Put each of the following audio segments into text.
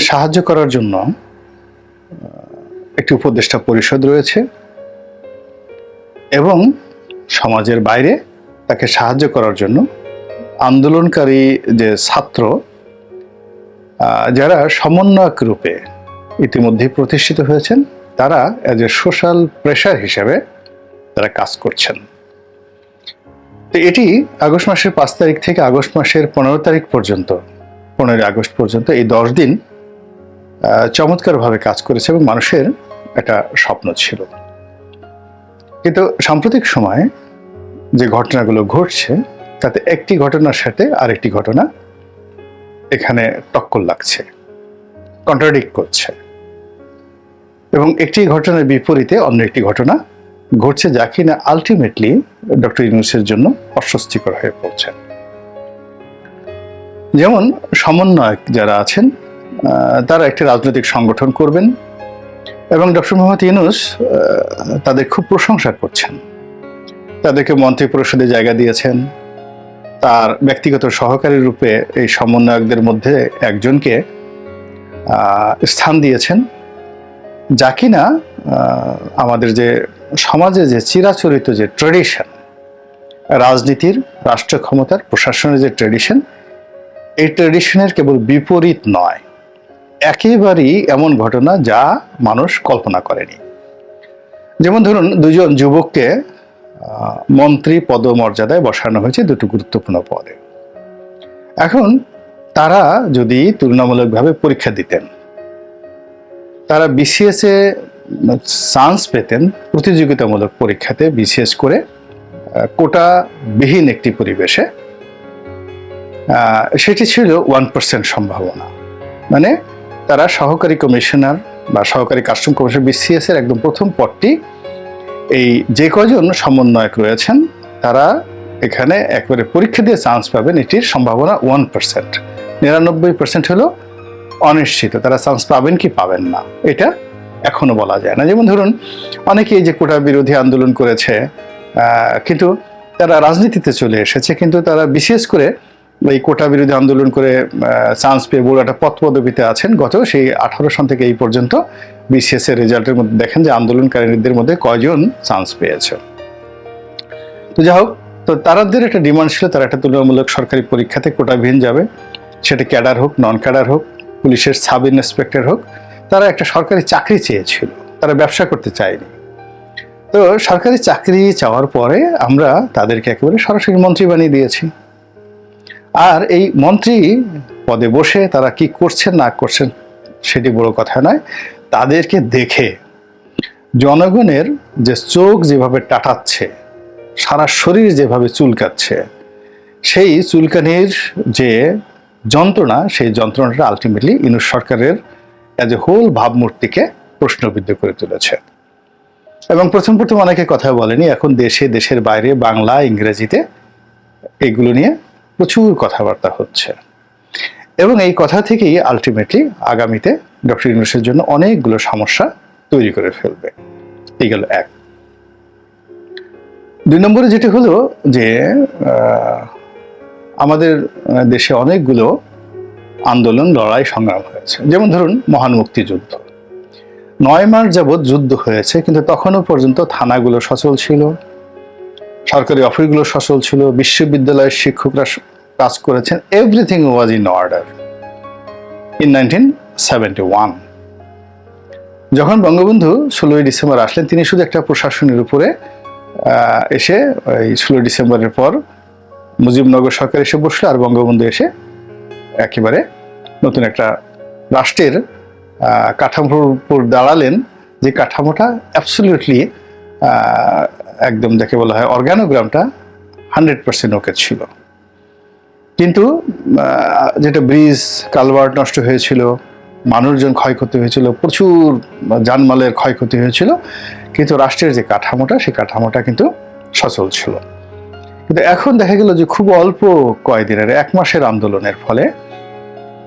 সাহায্য করার জন্য একটি উপদেষ্টা পরিষদ রয়েছে এবং সমাজের বাইরে তাকে সাহায্য করার জন্য আন্দোলনকারী যে ছাত্র যারা সমন্বয়ক রূপে ইতিমধ্যে প্রতিষ্ঠিত হয়েছেন, তারা এজ এ সোশ্যাল প্রেশার হিসেবে তারা কাজ করছেন। তো এটি আগস্ট মাসের পাঁচ তারিখ থেকে আগস্ট মাসের পনেরো তারিখ পর্যন্ত, পনেরোই আগস্ট পর্যন্ত এই দশ দিন চমৎকারভাবে কাজ করেছে এবং মানুষের একটা স্বপ্ন ছিল। কিন্তু সাম্প্রতিক সময়ে যে ঘটনাগুলো ঘটছে, তাতে একটি ঘটনার সাথে আরেকটি ঘটনা এখানে টক্কর লাগছে কন্ট্রাডিক্ট করছে। এবং একটি ঘটনার বিপরীতে অন্য একটি ঘটনা ঘটছে যা কিনা আলটিমেটলি ডক্টর ইউনুসের জন্য অস্বস্তিকর হয়ে পড়ছে। যেমন সমন্বয়ক যারা আছেন তারা একটি রাজনৈতিক সংগঠন করবেন এবং ডক্টর মোহাম্মদ ইউনুস তাদের খুব প্রশংসা করছেন। তাদেরকে মন্ত্রী পরিষদে জায়গা দিয়েছেন। তার ব্যক্তিগত সহকারী রূপে এই সমন্বয়কদের মধ্যে একজনকে স্থান দিয়েছেন। যা কিনা আমাদের যে সমাজে যে চিরাচরিত যে ট্রেডিশন রাজনীতির রাষ্ট্র ক্ষমতার প্রশাসনের যে ট্রেডিশন এই ট্রেডিশনের কেবল বিপরীত নয়। একেবারেই এমন ঘটনা যা মানুষ কল্পনা করেনি। যেমন ধরুন, দুজন যুবককে মন্ত্রী পদমর্যাদায় বসানো হয়েছে দুটো গুরুত্বপূর্ণ পদে। এখন তারা যদি তুলনামূলকভাবে পরীক্ষা দিতেন, তারা বিসিএস চান্স পেতেন প্রতিযোগিতামূলক পরীক্ষাতে বিসিএস করে কোটা বিহীন একটি পরিবেশে সেটি ছিল ওয়ান পার্সেন্ট সম্ভাবনা। মানে তারা সহকারী কমিশনার বা সহকারী কাস্টম কমিশনার বিসিএস এর একদম প্রথম পদটি এই যে কজন সমন্বয়ক রয়েছেন, তারা এখানে একবারে পরীক্ষা দিয়ে চান্স পাবেন এটির সম্ভাবনা ওয়ান পার্সেন্ট নিরানব্বই পার্সেন্ট হলো অনিশ্চিত, তারা চান্স পাবেন কি পাবেন না, এটা এখনও বলা যায় না। যেমন ধরুন, অনেকেই যে কোটা বিরোধী আন্দোলন করেছে কিন্তু তারা রাজনীতিতে চলে এসেছে, কিন্তু তারা বিশেষ করে এই কোটা বিরোধী আন্দোলন করে চান্স পেয়ে বড় একটা পথ পদবিতে আছেন। গত সেই আঠারো সন থেকে এই পর্যন্ত বিসিএস এর রেজাল্টের মধ্যে দেখেন যে আন্দোলনকারীদের মধ্যে কয়জন চান্স পেয়েছে। তো যাই হোক, তো তারাদের একটা ডিমান্ড ছিল, তারা একটা তুলনামূলক সরকারি পরীক্ষাতে কোটা কোটাবিহীন যাবে। সেটা ক্যাডার হোক, নন ক্যাডার হোক, পুলিশের সাব ইন্সপেক্টর হোক, তারা একটা সরকারি চাকরি চেয়েছিল, তারা ব্যবসা করতে চায়নি। তো সরকারি চাকরি চাওয়ার পরে আমরা তাদেরকে একেবারে সরাসরি মন্ত্রী বানিয়ে দিয়েছি। আর এই মন্ত্রী পদে বসে তারা কি করছেন, না করছেন সেটি বড় কথা নয়। তাদেরকে দেখে জনগণের যে চোখ যেভাবে টাটাচ্ছে, সারা শরীর যেভাবে চুলকাচ্ছে, সেই চুলকানির যে যন্ত্রণা, সেই যন্ত্রণাটা আলটিমেটলি ইনুস সরকারের অ্যাজ এ হোল ভাবমূর্তিকে প্রশ্নবিদ্ধ করে তুলেছে। এবং প্রথম প্রথম অনেকে কথা বলেনি, এখন দেশে, দেশের বাইরে, বাংলা, ইংরেজিতে এগুলো নিয়ে প্রচুর কথাবার্তা হচ্ছে। এবং এই কথা থেকেই আলটিমেটলি আগামীতে ডক্টর ইউনুসের জন্য অনেকগুলো সমস্যা তৈরি করে ফেলবে। এই গেল এক। দুই নম্বরে যেটি হলো যে আমাদের দেশে অনেকগুলো আন্দোলন, লড়াই, সংগ্রাম হয়েছে। যেমন ধরুন মহান মুক্তিযুদ্ধ। নয় মাস যাবৎ যুদ্ধ হয়েছে, কিন্তু তখনও পর্যন্ত থানাগুলো সচল ছিল। সরকারি অফিসগুলো সচল ছিল, বিশ্ববিদ্যালয়ের শিক্ষকরা কাজ করেছেন everything was in order in nineteen seventy one যখন বঙ্গবন্ধু ষোলোই ডিসেম্বর আসলেন, তিনি শুধু একটা প্রশাসনের উপরে এসে ওই ষোলোই ডিসেম্বরের পর মুজিবনগর সরকার এসে বসল আর বঙ্গবন্ধু এসে একেবারে নতুন একটা রাষ্ট্রের কাঠামোর উপর দাঁড়ালেন। যে কাঠামোটা অ্যাবসলিউটলি একদম যাকে বলা হয় অর্গানোগ্রামটা হান্ড্রেড পার্সেন্ট ওকে ছিল। কিন্তু যেটা ব্রিজ, কালভার্ট নষ্ট হয়েছিল, মানুষজন ক্ষয়ক্ষতি হয়েছিল, প্রচুর জানমালের ক্ষয়ক্ষতি হয়েছিল, কিন্তু রাষ্ট্রের যে কাঠামোটা, সেই কাঠামোটা কিন্তু সচল ছিল। কিন্তু এখন দেখা গেল যে খুব অল্প কয়েকদিনের এক মাসের আন্দোলনের ফলে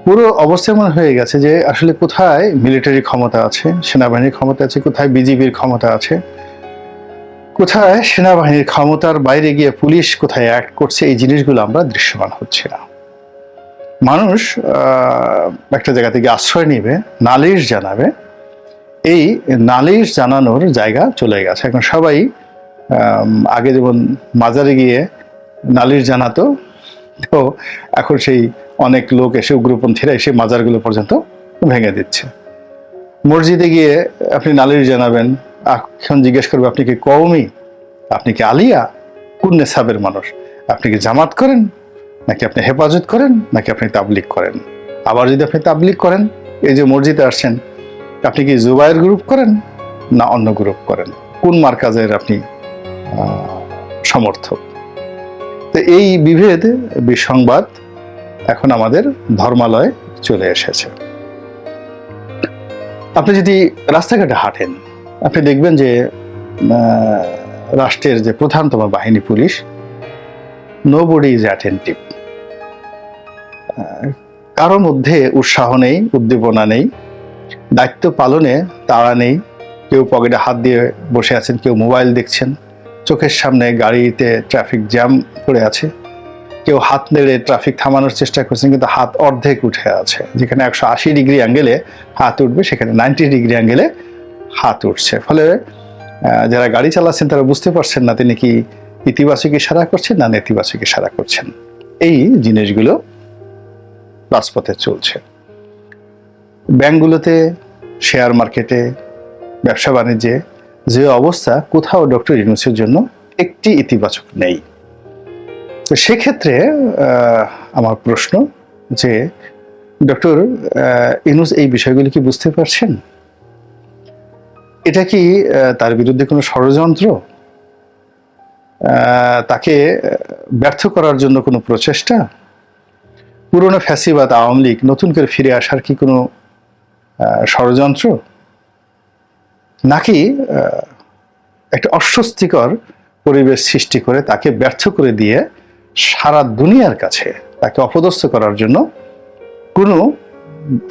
পুরো অবস্থা এমন হয়ে গেছে যে আসলে কোথায় মিলিটারি ক্ষমতা আছে, সেনাবাহিনীর ক্ষমতা আছে, কোথায় বিজিবির ক্ষমতা আছে কোথায়? সেনাবাহিনীর ক্ষমতার বাইরে গিয়ে পুলিশ কোথায় অ্যাক্ট করছে? এই জিনিসগুলো আমরা দৃশ্যমান হচ্ছে না। মানুষ একটা জায়গা থেকে আশ্রয় নিবে, নালিশ জানাবে। এই নালিশ জানানোর জায়গা চলে গেছে। এখন সবাই আগে যেমন মাজারে গিয়ে নালিশ জানাতো, তো এখন সেই অনেক লোক এসে উগ্রপন্থীরা এসে মাজারগুলো পর্যন্ত ভেঙে দিচ্ছে। মসজিদে গিয়ে আপনি নালিশ জানাবেন এখন জিজ্ঞেস করবে, আপনি কি কওমি? আপনি কি আলিয়া? কোন নেশাবের মানুষ? আপনি কি জামাত করেন? নাকি আপনি হেফাজত করেন? নাকি আপনি তাবলিক করেন? আবার যদি আপনি তাবলিক করেন, এই যে মসজিদে আসছেন, আপনি কি জুবাইয়ের গ্রুপ করেন না অন্য গ্রুপ করেন? কোন মার্কাজের আপনি সমর্থক? তো এই বিভেদ, বিসংবাদ এখন আমাদের ধর্মালয়ে চলে এসেছে। আপনি যদি রাস্তাঘাটে হাঁটেন আপনি দেখবেন যে রাষ্ট্রের যে প্রধানতম বাহিনী police no body is attentive কারও মধ্যে উৎসাহ নেই, উদ্দীপনা নেই, দায়িত্ব পালনে তাড়া নেই। কেউ পকেটে হাত দিয়ে বসে আছেন, কেউ মোবাইল দেখছেন, চোখের সামনে গাড়িতে ট্রাফিক জ্যাম করে আছে। কেউ হাত নেড়ে ট্রাফিক থামানোর চেষ্টা করছেন, কিন্তু হাত অর্ধেক উঠে আছে। যেখানে একশো আশি ডিগ্রি অ্যাঙ্গেলে হাত উঠবে, সেখানে নাইনটি ডিগ্রি অ্যাঙ্গেলে হাত উঠছে। ফলে যারা গাড়ি চালাচ্ছেন তারা বুঝতে পারছেন না তিনি কি ইতিবাচক ইশারা করছেন না নেতিবাচক ইশারা করছেন। এই জিনিসগুলো রাজপথে চলছে। ব্যাংকগুলোতে, শেয়ার মার্কেটে, ব্যবসা বাণিজ্যে যে অবস্থা, কোথাও ডক্টর ইউনুসের জন্য একটি ইতিবাচক নেই। তো সেক্ষেত্রে আমার প্রশ্ন যে, ডক্টর ইনুস এই বিষয়গুলি কি বুঝতে পারছেন? এটা কি তার বিরুদ্ধে কোনো ষড়যন্ত্র? তাকে ব্যর্থ করার জন্য কোনো প্রচেষ্টা? পুরনো ফ্যাসিবাদ, আওয়ামী লীগ, নতুন করে ফিরে আসার কি কোনো ষড়যন্ত্র? নাকি একটা অস্বস্তিকর পরিবেশ সৃষ্টি করে তাকে ব্যর্থ করে দিয়ে সারা দুনিয়ার কাছে তাকে অপদস্থ করার জন্য কোনো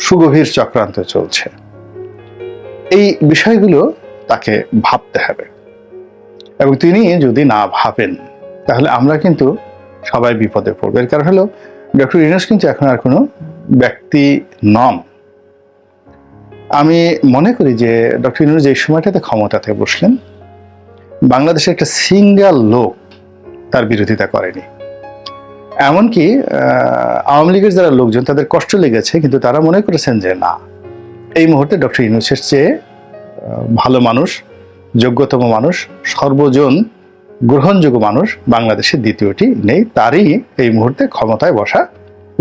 সুগভীর চক্রান্ত চলছে? এই বিষয়গুলো তাকে ভাবতে হবে। এবং তিনি যদি না ভাবেন, তাহলে আমরা কিন্তু সবাই বিপদে পড়বে। এর কারণ হলো, ডক্টর ইউনুস কিন্তু এখন আর কোনো ব্যক্তি নন। আমি মনে করি যে ডক্টর ইউনুস যে সময়টাতে ক্ষমতাতে বসলেন, বাংলাদেশের একটা সিঙ্গেল লোক তার বিরোধিতা করেনি। এমনকি আওয়ামী লীগের যারা লোকজন, তাদের কষ্ট লেগেছে, কিন্তু তারা মনে করেছেন যে না। এই মুহূর্তে ডক্টর ইউনুসের চেয়ে ভালো মানুষ, যোগ্যতম মানুষ, সর্বজন গ্রহণযোগ্য মানুষ বাংলাদেশের দ্বিতীয়টি নেই, তারই এই মুহূর্তে ক্ষমতায় বসা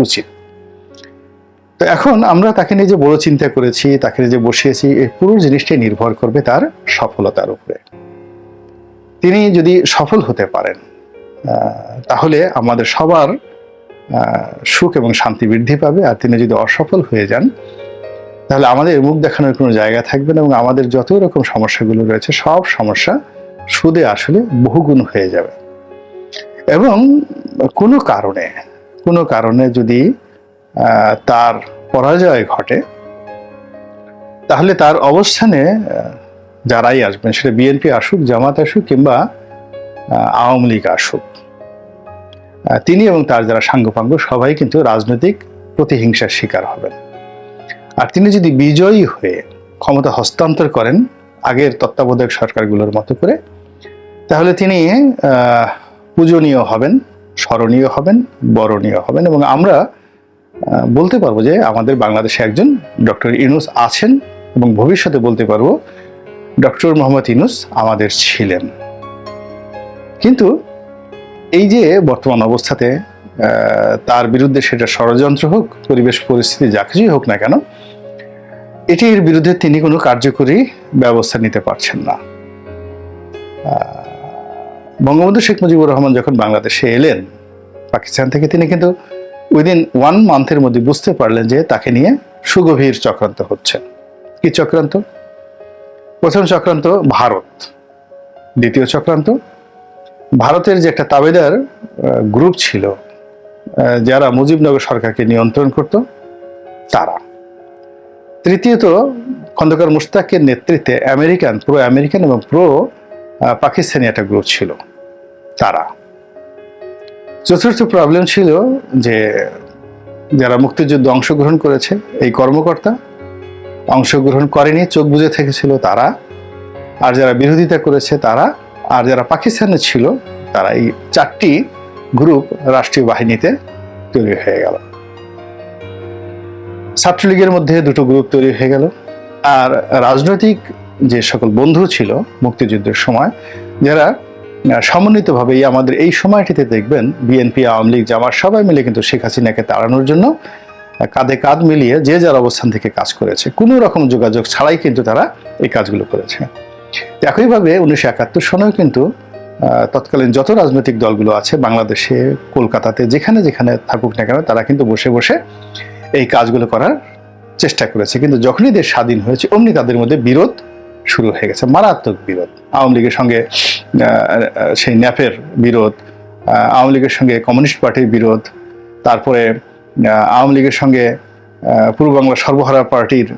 উচিত। তো এখন আমরা তাকে নিয়ে যে বড় চিন্তা করেছি, তাকে নিয়ে যে বসিয়েছি এই পুরো জিনিসটাই নির্ভর করবে তার সফলতার উপরে। তিনি যদি সফল হতে পারেন তাহলে আমাদের সবার সুখ এবং শান্তি বৃদ্ধি পাবে। আর তিনি যদি অসফল হয়ে যান তাহলে আমাদের মুখ দেখানোর কোনো জায়গা থাকবে না এবং আমাদের যত রকম সমস্যাগুলো রয়েছে, সব সমস্যা সুদে আসলে বহুগুণ হয়ে যাবে। এবং কোনো কারণে কোনো কারণে যদি তার পরাজয় ঘটে, তাহলে তার অবস্থানে যারাই আসবেন, সেটা বিএনপি আসুক, জামাত আসুক কিংবা আওয়ামী লীগ আসুক তিনি এবং তার যারা সাঙ্গপাঙ্গ, সবাই কিন্তু রাজনৈতিক প্রতিহিংসার শিকার হবেন। আর তিনি যদি বিজয়ী হয়ে ক্ষমতা হস্তান্তর করেন আগের তত্ত্বাবধায়ক সরকারগুলোর মতো করে, তাহলে তিনি পূজনীয় হবেন, স্মরণীয় হবেন, বরণীয় হবেন এবং আমরা বলতে পারব যে আমাদের বাংলাদেশে একজন ডক্টর ইনুস আছেন এবং ভবিষ্যতে বলতে পারব ডক্টর মোহাম্মদ ইনুস আমাদের ছিলেন। কিন্তু এই যে বর্তমান অবস্থাতে তার বিরুদ্ধে সেটা ষড়যন্ত্র হোক, পরিবেশ পরিস্থিতি যা কিছুই হোক না কেন, এটির বিরুদ্ধে তিনি কোনো কার্যকরী ব্যবস্থা নিতে পারছেন না। বঙ্গবন্ধু শেখ মুজিবুর রহমান যখন বাংলাদেশে এলেন, পাকিস্তান থেকে তিনি কিন্তু উইদিন ওয়ান মান্থের মধ্যে বুঝতে পারলেন যে তাকে নিয়ে সুগভীর চক্রান্ত হচ্ছে। কি চক্রান্ত? প্রথম চক্রান্ত ভারত, দ্বিতীয় চক্রান্ত ভারতের যে একটা তাবেদার গ্রুপ ছিল যারা মুজিবনগর সরকারকে নিয়ন্ত্রণ করত, তারা। তৃতীয়ত, খন্দকার মুশতাকের নেতৃত্বে আমেরিকান প্রো আমেরিকান এবং প্রো পাকিস্তানি একটা গ্রুপ ছিল, তারা। চতুর্থ প্রবলেম ছিল যে, যারা মুক্তিযুদ্ধে অংশগ্রহণ করেছে, এই কর্মকর্তা অংশগ্রহণ করেনি, চোখ বুজে থেকেছিল তারা। আর যারা বিরোধিতা করেছে তারা, আর যারা পাকিস্তানে ছিল, তারা এই চারটি গ্রুপ রাষ্ট্রীয় বাহিনীতে তৈরি হয়ে গেল। ছাত্রলীগের মধ্যে দুটো গ্রুপ তৈরি হয়ে গেল। আর রাজনৈতিক যে সকল বন্ধু ছিল মুক্তিযুদ্ধের সময়, যারা সমন্বিতভাবে আমাদের এই সময়টিতে দেখবেন বিএনপি, আওয়ামী লীগ, জামাত সবাই মিলে কিন্তু শেখ হাসিনাকে তাড়ানোর জন্য কাঁধে কাঁধ মিলিয়ে যে যার অবস্থান থেকে কাজ করেছে, কোনো রকম যোগাযোগ ছাড়াই কিন্তু তারা এই কাজগুলো করেছে। একইভাবে উনিশশো একাত্তর সনেও কিন্তু তৎকালীন যত রাজনৈতিক দলগুলো আছে, বাংলাদেশে, কলকাতাতে, যেখানে যেখানে থাকুক না কেন, তারা কিন্তু বসে বসে এই কাজগুলো করার চেষ্টা করেছে। কিন্তু যখনই দেশ স্বাধীন হয়েছে, অমনি তাদের মধ্যে বিরোধ শুরু হয়ে গেছে, মারাত্মক বিরোধ। আওয়ামী লীগের সঙ্গে সেই ন্যাপের বিরোধ আওয়ামী লীগের সঙ্গে কমিউনিস্ট পার্টির বিরোধ, তারপরে আওয়ামী লীগের সঙ্গে পূর্ব বাংলা সর্বহারা পার্টির